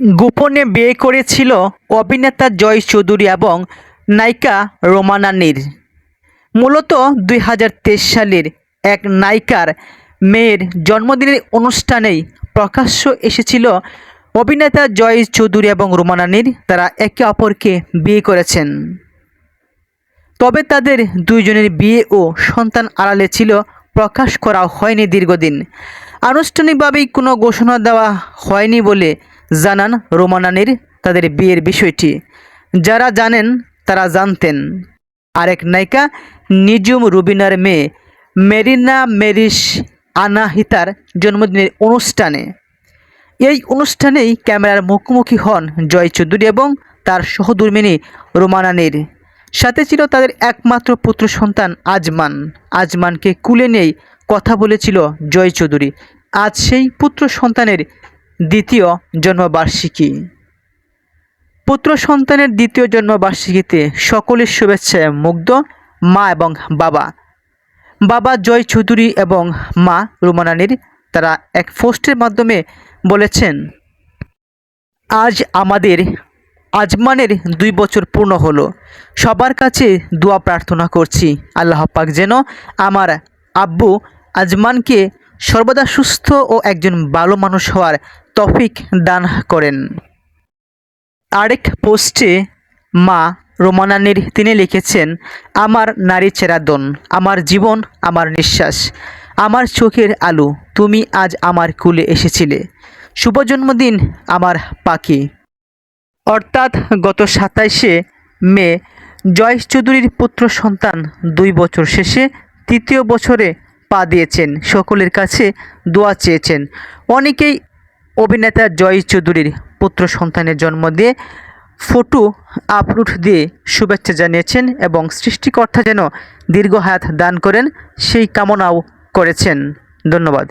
গোপনে বিয়ে করেছিল অভিনেতা জয় চৌধুরী এবং নায়িকা রোমানানির মূলত দুই হাজার তেইশ সালের এক নায়িকার মেয়ের জন্মদিনের অনুষ্ঠানেই প্রকাশ্য এসেছিল অভিনেতা জয় চৌধুরী এবং রোমানানির তারা একে অপরকে বিয়ে করেছেন। তবে তাদের দুইজনের বিয়ে ও সন্তান আড়ালে ছিল প্রকাশ করা হয়নি দীর্ঘদিন। আনুষ্ঠানিকভাবেই কোনো ঘোষণা দেওয়া হয়নি বলে জানান রোমানানির তাদের বিয়ের বিষয়টি। যারা জানেন, তারা জানতেন। আরেক নায়িকা নিজুম রুবিনার মেয়ে মেরিনা মেরিস আনাহিতার জন্মদিনের অনুষ্ঠানে। এই অনুষ্ঠানেই ক্যামেরার মুখোমুখি হন জয় চৌধুরী এবং তার সহধর্মিনী রোমানানির। সাথে ছিল তাদের একমাত্র পুত্র সন্তান আজমান। আজমানকে কুলে নিয়েই কথা বলেছিল জয় চৌধুরী। আজ সেই পুত্র সন্তানের দ্বিতীয় জন্মবার্ষিকী। পুত্র সন্তানের দ্বিতীয় জন্মবার্ষিকীতে সকলের শুভেচ্ছায় মুগ্ধ মা এবং বাবা। বাবা জয় চৌধুরী এবং মা রুমানানির তারা এক পোস্টের মাধ্যমে বলেছেন, আজ আমাদের আজমানের দুই বছর পূর্ণ হলো। সবার কাছে দোয়া প্রার্থনা করছি। আল্লাহ পাক যেন আমার আব্বু আজমানকে সর্বদা সুস্থ ও একজন ভালো মানুষ হওয়ার তফিক দান করেন। আরেক পোস্টে মা রোমানানির তিনি লিখেছেন, আমার নারী চেরাদন আমার জীবন আমার নিঃশ্বাস, আমার চোখের আলো, তুমি আজ আমার কুলে এসেছিলে। শুভ জন্মদিন আমার পাখি। অর্থাৎ গত সাতাইশে মে জয় চৌধুরীর পুত্র সন্তান দুই বছর শেষে তৃতীয় বছরে পা দিয়েছেন। সকলের কাছে দোয়া চেয়েছেন। অনেকেই অভিনেতা জয় চৌধুরীর পুত্র সন্তানের জন্ম দিয়ে ফটো আপলোড দিয়ে শুভেচ্ছা জানিয়েছেন এবং সৃষ্টিকর্তা যেন দীর্ঘ হাত দান করেন, সেই কামনাও করেছেন। ধন্যবাদ।